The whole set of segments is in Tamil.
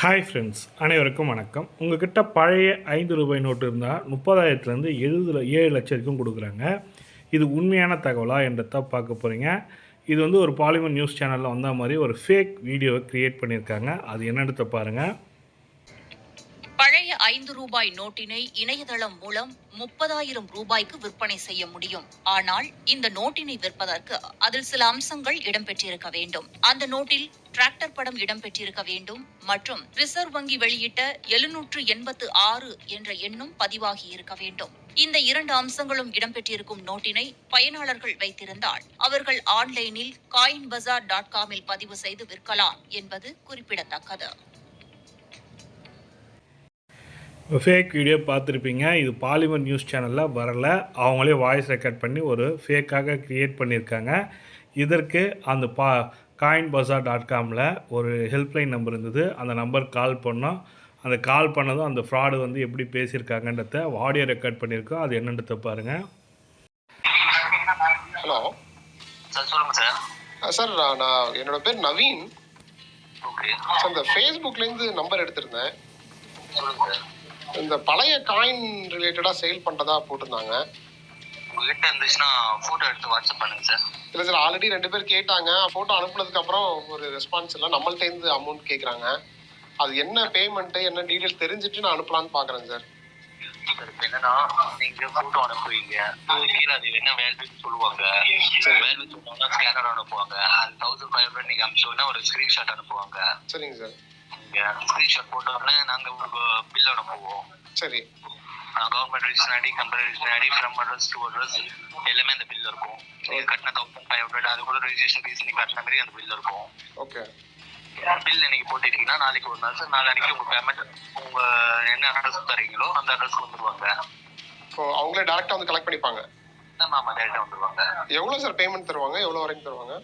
ஹாய் ஃப்ரெண்ட்ஸ் அனைவருக்கும் வணக்கம். உங்ககிட்ட பழைய ஐந்து ரூபாய் நோட்டு இருந்தால் முப்பதாயிரத்துலேருந்து எழுபது ஏழு லட்சம் வரைக்கும் கொடுக்குறாங்க. இது உண்மையான தகவலா என்றதை பார்க்க போகிறீங்க இது வந்து ஒரு பாலிமர் நியூஸ் சேனலில் வந்த மாதிரி ஒரு ஃபேக் வீடியோவை க்ரியேட் பண்ணியிருக்காங்க. அது என்னென்னு பாருங்கள் ஐந்து ரூபாய் நோட்டினை இணையதளம் மூலம் முப்பதாயிரம் ரூபாய்க்கு விற்பனை செய்ய முடியும். ஆனால் இந்த நோட்டினை விற்பதற்கு அதில் சில அம்சங்கள் இடம்பெற்றிருக்க வேண்டும். அந்த நோட்டில் டிராக்டர் படம் இடம்பெற்றிருக்க வேண்டும் மற்றும் ரிசர்வ் வங்கி வெளியிட்ட எழுநூற்று எண்பத்து ஆறு என்ற எண்ணும் பதிவாகி இருக்க வேண்டும். இந்த இரண்டு அம்சங்களும் இடம்பெற்றிருக்கும் நோட்டினை பயனாளர்கள் வைத்திருந்தால் அவர்கள் ஆன்லைனில் காயின் பஜார் டாட் காமில் பதிவு செய்து விற்கலாம் என்பது குறிப்பிடத்தக்கது. ஃபேக் வீடியோ பார்த்துருப்பீங்க. இது பாலிமர் நியூஸ் சேனலில் வரல. அவங்களே வாய்ஸ் ரெக்கார்ட் பண்ணி ஒரு ஃபேக்காக க்ரியேட் பண்ணியிருக்காங்க. இதற்கு அந்த பா காயின் பஜார் டாட் காமில் ஒரு ஹெல்ப்லைன் நம்பர் இருந்தது. அந்த நம்பர் கால் பண்ணோம். அந்த கால் பண்ணதும் அந்த ஃப்ராடு வந்து எப்படி பேசியிருக்காங்கன்றத ஆடியோ ரெக்கார்ட் பண்ணியிருக்கோம். அது என்னன்றத பாருங்கள் ஹலோ சார் சொல்லுங்க சார் சார் நான் நான் என்னோட பேர் நவீன். ஓகே சார் இந்த ஃபேஸ்புக்லேருந்து நம்பர் எடுத்திருந்தேன். சொல்லுங்க சார் இந்த பழைய காயின் ரிலேட்டடாக சேல் பண்ணுறதா போட்டிருந்தாங்க. உங்ககிட்ட இருந்துச்சுன்னா ஃபோட்டோ எடுத்து வாட்ஸ்அப் பண்ணுங்க சார் இல்லை சார் ஆல்ரெடி ரெண்டு பேர் கேட்டாங்க. ஃபோட்டோ அனுப்புனதுக்கப்புறம் ஒரு ரெஸ்பான்ஸ் இல்லை. நம்மள்ட்டேருந்து அமௌண்ட் கேட்குறாங்க அது என்ன பேமெண்ட்டு என்ன டீட்டெயில் தெரிஞ்சுட்டு நான் அனுப்பலான்னு பார்க்குறேன் சார் என்னன்னா நீங்க ஃபோட்டோ அனுப்புவீங்க. கீழே அது என்ன வேல்யூ சொல்லுவாங்க. வேல்யூ சொன்னாங்கன்னா ஸ்கேனர் அனுப்புவாங்க. அது தௌசண்ட் ஃபைவ் ஹண்ட்ரட் நீங்க அனுப்பிச்சோன்னா ஒரு ஸ்கிரீன்ஷாட் அனுப்புவாங்க. சரிங்க சார் ஸ்கிரீன்ஷாட் போட்டோன்னே நாங்க உங்களுக்கு பில் அனுப்புவோம். சரி. Government register ID company register ID from address to address எல்லாமே அந்த பில் இருக்கும். நீங்க கட்டின தௌசண்ட் ஃபைவ் ஹண்ட்ரட் அது கூட ஃபீஸ் நீங்க கட்டின மாதிரி அந்த பில் இருக்கும். ஓகே பில் இன்னைக்கு போட்டுட்டீங்கன்னா நாளைக்கு ஒரு நாள் சார் நாளைக்கு உங்க பேமெண்ட் உங்க என்ன அட்ரஸ் தரீங்களோ அந்த அட்ரஸ்க்கு வந்துருவாங்க. இப்போ அவங்களே டேரெக்டாக வந்து கலெக்ட் பண்ணிப்பாங்க. ஆமா ஆமா டேரக்டா வந்துருவாங்க. எவ்வளோ சார் பேமெண்ட் தருவாங்க? எவ்வளோ வரைக்கும் தருவாங்க?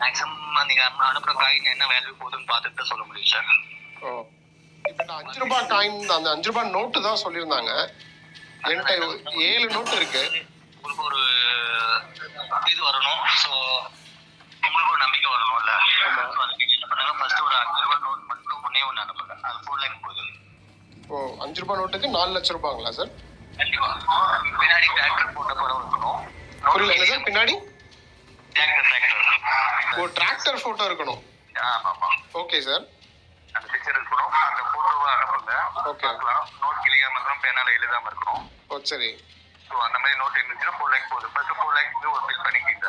மேக்ஸிமம் நீங்க அனு- அனுப்புற காயின் என்ன வேல்யூ போகுதுன்னு பார்த்துட்டு சொல்ல முடியும் சார் இப்போ அஞ்சு ரூபாய் காயின் அந்த அஞ்சு ரூபாய் நோட்டு தான் சொல்லியிருந்தாங்க. என்கிட்ட ஏழு நோட்டு இருக்கு. உங்களுக்கு ஒரு இது வரணும். ஸோ உங்களுக்கு ஒரு நம்பிக்கை வரணும்ல. அதுக்கு என்ன பண்ணுங்க? ஃபர்ஸ்ட் ஒரு அஞ்சு ரூபாய் நோட் மட்டும் ஒன்னே ஒன்று அனுப்புங்க. அது ஃபோர் லேக் போகுது ஓ அஞ்சு ரூபாய் நோட்டுக்கு நாலு லட்சம் ரூபாங்களா சார் கண்டிப்பா. பின்னாடி டிராக்டர் போட்ட படம் இருக்கணும். புரியல சார் பின்னாடி? டிராக்டர் டிராக்டர் ஓ டிராக்டர் ஃபோட்டோ இருக்கணும். ஓகே சார் அந்த பிக்சர் இருக்கணும் அந்த போட்டோவை அனுப்புங்க Okay. பார்க்கலாம். நோட் கிளியாம இருக்கணும் பேனால எழுதாம இருக்கணும். ஓ சரி. ஸோ அந்த மாதிரி நோட் இருந்துச்சுன்னா ஃபோர் லேக் போகுது ஃபர்ஸ்ட் ஃபோர் ஒரு பில் பண்ணிக்கிங்க.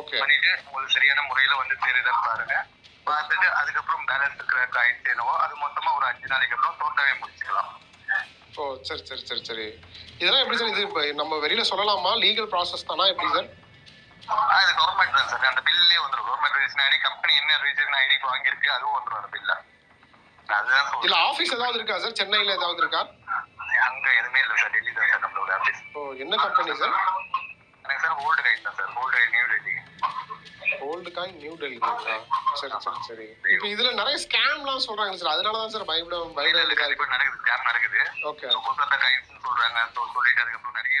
ஓகே பண்ணிட்டு உங்களுக்கு சரியான முறையில வந்து தெரியுதான்னு பாருங்க. பார்த்துட்டு அதுக்கப்புறம் பேலன்ஸ் இருக்கிற காயின்ஸ் என்னவோ அது மொத்தமா ஒரு அஞ்சு நாளைக்கு அப்புறம் டோட்டலாவே முடிச்சுக்கலாம். ஓ சரி சரி சரி சரி. இதெல்லாம் எப்படி சார் இது நம்ம வெளியில சொல்லலாமா? லீகல் ப்ராசஸ் தானா எப்படி சார் இது கவர்மெண்ட் தான் சார் அந்த பில்லே வந்துடும் கவர்மெண்ட் ரிஜிஸ்ட்ரேஷன் ஐடி கம்பெனி என்ன ரிஜிஸ்ட்ரேஷன் ஐடி வாங்கியிருக்கு அதுவும் வந்துடும் அந்த பில்ல இல்ல ஆஃபீஸ் ஏதாவது இருக்கா சார் சென்னையில ஏதாவது இருக்கா? அங்க எதுவுமே இல்லை சார் டெல்லி தான் சார் நம்மளோட ஆஃபீஸ் ஓ என்ன கம்பெனி சார் எனக்கு சார் ஓல்டு கைட் தான் sir old guide new Delhi old coin new டெல்லிங்களா சரி சரி சரி. இப்போ இதுல நிறைய ஸ்கேம்லாம் சொல்றாங்க சார் அதனால தான் சார் பயப்பட பயப்பட பயணிகள் இப்போ நடக்குது. ஸ்கேம் நடக்குது. ஓகே கொல்கத்தா கைட்ஸ்னு சொல்றாங்க. சொல்லிட்டு அதுக்கப்புறம் நிறைய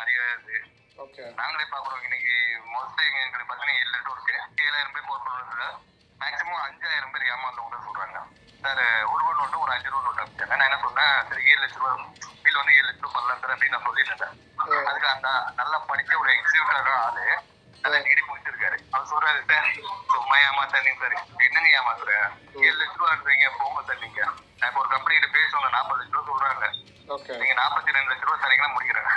நிறைய இது. ஓகே நாங்களே பார்க்குறோம் இன்னைக்கு மோஸ்ட்லி எங்களுக்கு பார்த்தீங்கன்னா ஏழு லட்சம் இருக்கு ஏழாயிரம் பேர் கோட் பண்ணுறதுல மேக்ஸிமம் அஞ்சாயிரம் பேர் ஏமாந்தவங்க தான் சொல்றாங்க சார் ஒரு ரூபா நோட்டு ஒரு அஞ்சு ரூபா நோட்டு அனுப்பிச்சாங்க நான் என்ன சொன்னேன் சரி ஏழு லட்ச ரூபா பில் வந்து ஏழு லட்ச ரூபா பண்ணலாம் சார் அப்படின்னு நான் சொல்லிட்டு இருந்தேன் அதுக்கு அந்த நல்லா படிச்ச ஒரு எக்ஸிக்யூட்டிவ் ஆளு. நல்லா டிகிரி முடிச்சிருக்காரு. அவர் சொல்றாரு சார் சும்மா ஏமாத்தானீங்க சார். என்னங்க ஏமாத்துற? ஏழு லட்ச ரூபா எடுறீங்க போங்க சார் நீங்க. நான் இப்போ ஒரு கம்பெனி கிட்ட பேசுவாங்க நாற்பது லட்ச ரூபா சொல்றாங்க. நீங்க நாற்பத்தி ரெண்டு லட்ச ரூபா தரீங்கன்னா முடிக்கிறேன்.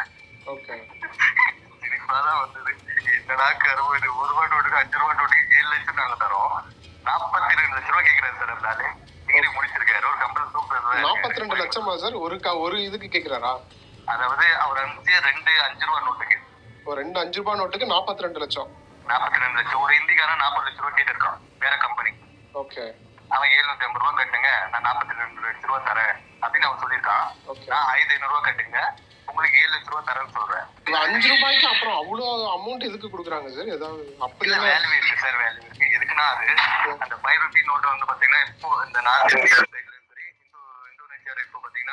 சிரிப்பாதான் வந்தது. என்னடா கருவது ஒரு ரூபா நோட்டுக்கு அஞ்சு ரூபா நோட்டுக்கு ஏழு லட்சம் நாங்க தரோம். நாற்பத்தி ரெண்டு லட்ச ரூபா கேக்குறாரு சார் அந்த டிகிரி சூப்பர் நாற்பத்தி ரெண்டு லட்சமா சார்? ஒரு ஒரு இதுக்கு கேக்குறாரா? அதாவது அவர் அனுப்பிச்சு ரெண்டு அஞ்சு ரூபா நோட்டுக்கு. ஒரு ரெண்டு அஞ்சு ரூபாய் நோட்டுக்கு நாற்பத்தி ரெண்டு லட்சம். நாற்பத்தி ரெண்டு லட்சம். ஒரு இந்திக்காரன் நாற்பது லட்ச ரூபா கேட்டிருக்கான். வேற கம்பெனி ஓகே. அவன் எழுநூத்தி ஐம்பது ரூபா கட்டுங்க. நான் நாற்பத்தி ரெண்டு லட்ச ரூபா தரேன். அப்படின்னு அவன் சொல்லியிருக்கான். நான் ஆயிரத்தி ஐநூறு ரூபா கட்டுங்க. உங்களுக்கு ஏழு லட்ச ரூபா தரேன்னு சொல்றேன். அஞ்சு ரூபாய்க்கு அப்புறம் அவ்வளோ அமௌண்ட் எதுக்கு கொடுக்குறாங்க சார்? ஏதாவது அப்படி வேல்யூ இருக்கு சார் வேல்யூ இருக்கு எதுக்குன்னா அது அந்த ஃபைவ் ருபி நோட் வந்து பாத்தீங்கன்னா இப்போ இந்த நார்த் இந்தியா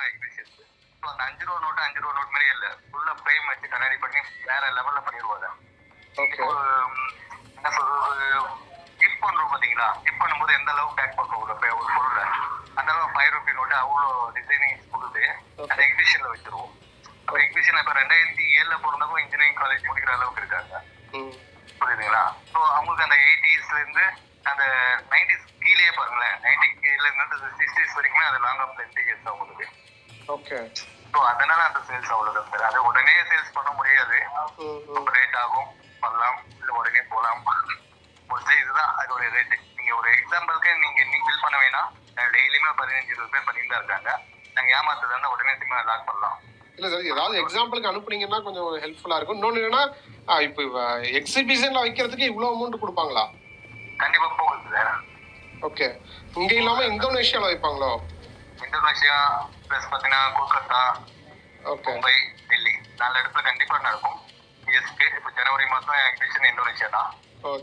பாத்தீங்கன்னா எக்ஸிஸ்ட் ஸோ அந்த அஞ்சு ரூபா நோட்டு அஞ்சு ரூபா நோட் மாதிரி இல்ல. ஃபுல்லா ஃப்ரேம் வச்சு கண்ணாடி பண்ணி வேற லெவல்ல பண்ணிடுவாங்க. என்ன சொல்றது கிஃப்ட் பண்றோம் பாத்தீங்களா கிஃப்ட் பண்ணும்போது எந்த அளவுக்கு பேக் பண்ணுறோம் ஒரு ஒரு பொருளை. அந்த அளவு போட்டு அவ்வளோ டிசைனிங் கொடுத்து அந்த எக்ஸிபிஷன்ல வச்சிருவோம். அப்போ எக்ஸிபிஷன் இப்போ ரெண்டாயிரத்தி ஏழுல பிறந்தவங்க இன்ஜினியரிங் காலேஜ் முடிக்கிற அளவுக்கு இருக்காங்க. புரியுதுங்களா? ஸோ அவங்களுக்கு அந்த எயிட்டிஸ்ல இருந்து அந்த நைன்டிஸ் கீழே பாருங்களேன். நைன்டி கீழ இருந்து சிக்ஸ்டிஸ் வரைக்குமே அது லாங் ஆஃப் இயர்ஸ் அவங்களுக்கு ஓகே ஸோ அதனால அந்த சேல்ஸ் அவ்வளோதான் சார் அது உடனே சேல்ஸ் பண்ண முடியாது. ரொம்ப ரேட் ஆகும். பண்ணலாம் இல்லை உடனே போகலாம். மோஸ்ட்லி இதுதான் அதோட ரேட்டு நீங்கள் ஒரு எக்ஸாம்பிளுக்கு நீங்கள் இன்னைக்கு பில் பண்ண வேணாம். டெய்லியுமே பதினஞ்சு இருபது பேர் பண்ணிட்டு தான் இருக்காங்க. நாங்கள் ஏமாத்துறதா இருந்தால் உடனே சிம்மை லாக் பண்ணலாம். இல்ல சார் ஏதாவது எக்ஸாம்பிளுக்கு அனுப்புனீங்கன்னா கொஞ்சம் ஹெல்ப்ஃபுல்லா இருக்கும். இன்னொன்று என்னன்னா இப்போ எக்ஸிபிஷன்ல வைக்கிறதுக்கு இவ்வளோ அமௌண்ட் கொடுப்பாங்களா? கண்டிப்பாக போகுது சார். ஓகே. இங்க இல்லாம இந்தோனேஷியால வைப்பாங்களோ? இந்தோனேஷியா ப்ளஸ் பார்த்தீங்கன்னா கொல்கத்தா ஓகே. மும்பை டெல்லி. நாலு இடத்துல கண்டிப்பாக நடக்கும். எஸ்க்கு இப்போ ஜனவரி மாதம் எக்ஸிபிஷன் இந்தோனேஷியா தான்.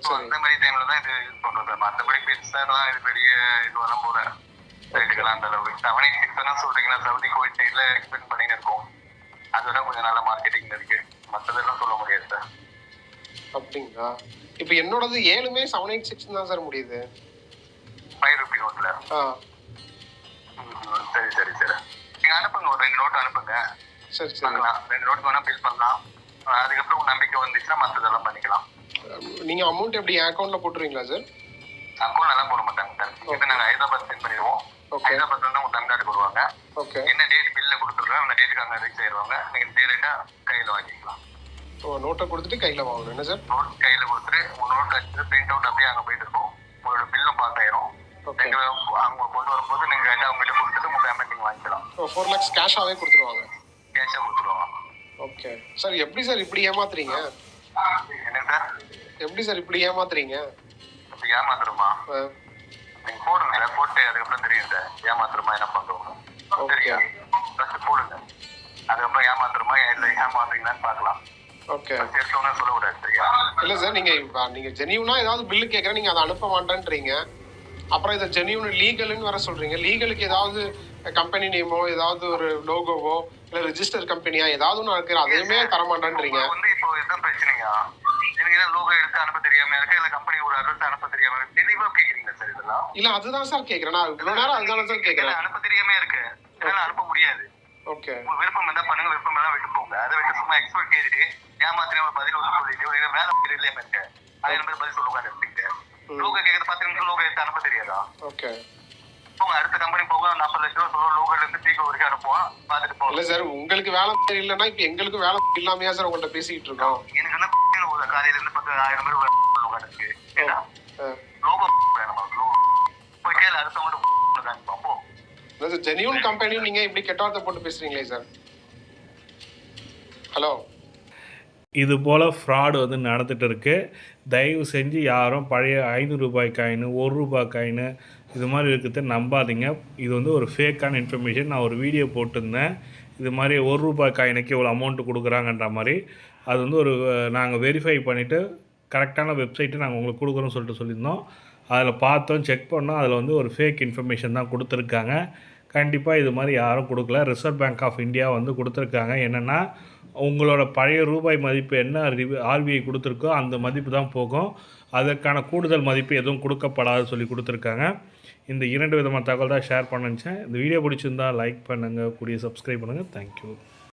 ஸோ அந்த மாதிரி டைம்ல தான் இது யூஸ் பண்ணுறது மற்றபடி பெருசாலாம் இது பெரிய இது வரலாம் போல. ரேட்டுக்கெல்லாம் அந்த அளவுக்கு செவன் எயிட் சிக்ஸ் சொல்றீங்களா? சவுதி கோவிட் சைடில் எக்ஸ்பெக்ட் பண்ணின்னு இருக்கோம். அதோட கொஞ்சம் நல்ல மார்க்கெட்டிங் இருக்கு. மற்றதெல்லாம் சொல்ல முடியாது சார். அப்படிங்களா? இப்போ என்னோடது ஏழுமே செவன் எயிட் சிக்ஸ் தான் சார் முடியுது. ஃபைவ் ருபி நோட்டில் ஆ சரி சரி சரி. நீங்கள் அனுப்புங்க ஒரு ரெண்டு நோட் அனுப்புங்க. சரி சரி. ரெண்டு நோட் வேணால் பில் பண்ணலாம். அதுக்கப்புறம் உங்க நம்பிக்கை வந்துச்சுன்னா மற்றதெல்லாம் பண்ணிக்கலாம். நீங்க அமௌண்ட் எப்படி என் அக்கௌண்ட்ல போட்டுருவீங்களா சார் அக்கௌண்ட் எல்லாம் போட மாட்டாங்க சார் இப்போ நாங்கள் ஹைதராபாத் சென்ட் பண்ணிடுவோம். ஓகே ஹைதராபாத் வந்து உங்க தமிழ்நாட்டுக்கு வருவாங்க ஓகே என்ன டேட் பில்ல கொடுத்துருக்கோம் அந்த டேட்டுக்கு அங்கே ரீச் ஆயிடுவாங்க நீங்கள் டேரெக்டா கையில் வாங்கிக்கலாம். ஓ நோட்டை கொடுத்துட்டு கையில வாங்கணும். என்ன சார்? நோட் கையில் கொடுத்துட்டு உங்க நோட் வச்சுட்டு பிரிண்ட் அவுட் அப்படியே அங்கே போயிட்டு இருக்கும். உங்களோட பில்லும் பாஸ் ஆயிரும். அவங்க கொண்டு வரும்போது நீங்க கைட்டா அவங்ககிட்ட கொடுத்துட்டு உங்க பேமெண்ட் வாங்கிக்கலாம். ஓ ஃபோர் லேக்ஸ் கேஷாவே கொடுத்துருவாங்க. கேஷா கொடுத்துருவாங்க. ஓகே சார் எப்படி சார் இப்படி ஏமாத்துறீங்க? என்ன சார் எப்படி சார் இப்படி ஏமாத்துறீங்க? இப்படி ஏமாத்துறோமா? ஆ, நீங்க போடுங்க சார் போட்டு அதுக்கப்புறம் தெரியும் சார் ஏமாத்துறோமா என்ன Okay. சரியா ஃபர்ஸ்ட் போடுங்க. அதுக்கப்புறம் ஏமாத்துறோமா இல்லை ஏமாத்துறீங்களான்னு பார்க்கலாம். ஓகே இல்ல சார் நீங்க நீங்க ஜெனியூனா ஏதாவது பில்லு கேட்கறேன் நீங்க அதை அனுப்ப மாட்டேன்றீங்க. அப்புறம் இதை ஜெனியூன் லீகல்னு வர சொல்றீங்க. லீகலுக்கு ஏதாவது கம்பெனி நேமோ ஏதாவது ஒரு லோகோவோ இல்ல ரெஜிஸ்டர் கம்பெனியா ஏதாவது ஒன்று இருக்கிற அதையுமே தர மாட்டேன்றீங்க. வந்து இப்போ இதுதான் பிரச்சனையா எனக்கு லோகோ எடுத்து அனுப்ப தெரியாம இருக்கு இல்ல கம்பெனி ஒரு அட்ரஸ் அனுப்ப தெரியாம இருக்கு தெளிவா கேக்குறீங்க சார் இதெல்லாம்? இல்ல அதுதான் சார் கேட்கறேன் நான் இவ்வளவு நேரம் அதுதானே சார் இல்ல, கேட்கறேன் அனுப்ப தெரியாம இருக்கு. இதெல்லாம் அனுப்ப முடியாது. ஓகே விருப்பம் இருந்தா பண்ணுங்க விருப்பம் இருந்தா விட்டு போங்க அதை விட்டு சும்மா எக்ஸ்பர்ட் கேட்டுட்டு ஏமாத்தின ஒரு பதில் ஒன்று சொல்லிட்டு ஒரு வேலை இல்லாம இருக்கு அது நம்பர் பதில் சொல்லுங்க எடுத்துக்கிட்டு லோகோ கேட்கறது பத்து நிமிஷம் லோகோ எடுத்து அனுப்ப தெரியாதா? ஓகே போங்க அடுத்த கம்பெனி போக நாற்பது லட்ச ரூபா சொல்லுவோம் லோகோல இருந்து வரைக்கும் அனுப்புவோம் பார்த்துட்டு இல்ல போங்க சார் உங்களுக்கு வேலை இல்லைன்னா இப்ப எங்களுக்கு வேலை இல்லாமையா சார் உங்கள்ட்ட பேசிக்கிட்டு இருக்கோம். எனக்கு வந்து ஒரு காலையில இருந்து பத்து ஆயிரம் பேர் லோகோ இருக்கு ஏன்னா. லோகோ வேணுமா லோகோ போய் கேளு அடுத்த மட்டும் போ அதாவது ஜெனியூன் கம்பெனி நீங்க இப்படி கெட்ட வார்த்தை போட்டு பேசுறீங்களே சார்? ஹலோ இது போல் ஃப்ராடு வந்து நடந்துகிட்டு இருக்கு தயவு செஞ்சு யாரும் பழைய ஐநூறு ரூபாய் காயின் ஒரு ரூபாய் காயின் இது மாதிரி இருக்கிறத நம்பாதீங்க. இது வந்து ஒரு ஃபேக்கான இன்ஃபர்மேஷன் நான் ஒரு வீடியோ போட்டிருந்தேன். இது மாதிரி ஒரு ரூபாய் காயினுக்கு இவ்வளோ அமௌண்ட்டு கொடுக்குறாங்கன்ற மாதிரி. அது வந்து ஒரு நாங்கள் வெரிஃபை பண்ணிவிட்டு கரெக்டான வெப்சைட்டு நாங்கள் உங்களுக்கு கொடுக்குறோம்னு சொல்லிட்டு சொல்லியிருந்தோம். அதில் பார்த்தோம் செக் பண்ணோம். அதில் வந்து ஒரு ஃபேக் இன்ஃபர்மேஷன் தான் கொடுத்துருக்காங்க. கண்டிப்பாக இது மாதிரி யாரும் கொடுக்கல. ரிசர்வ் பேங்க் ஆஃப் இந்தியா வந்து கொடுத்துருக்காங்க. என்னென்னா உங்களோட பழைய ரூபாய் மதிப்பு என்ன ஆர்பிஐ கொடுத்துருக்கோ அந்த மதிப்பு தான் போகும். அதற்கான கூடுதல் மதிப்பு எதுவும் கொடுக்கப்படாது சொல்லி கொடுத்துருக்காங்க. இந்த இரண்டு விதமான தகவல் தான் ஷேர் பண்ணுச்சேன் இந்த வீடியோ பிடிச்சிருந்தா லைக் பண்ணுங்கள் கூடிய சப்ஸ்கிரைப் பண்ணுங்கள் தேங்க்யூ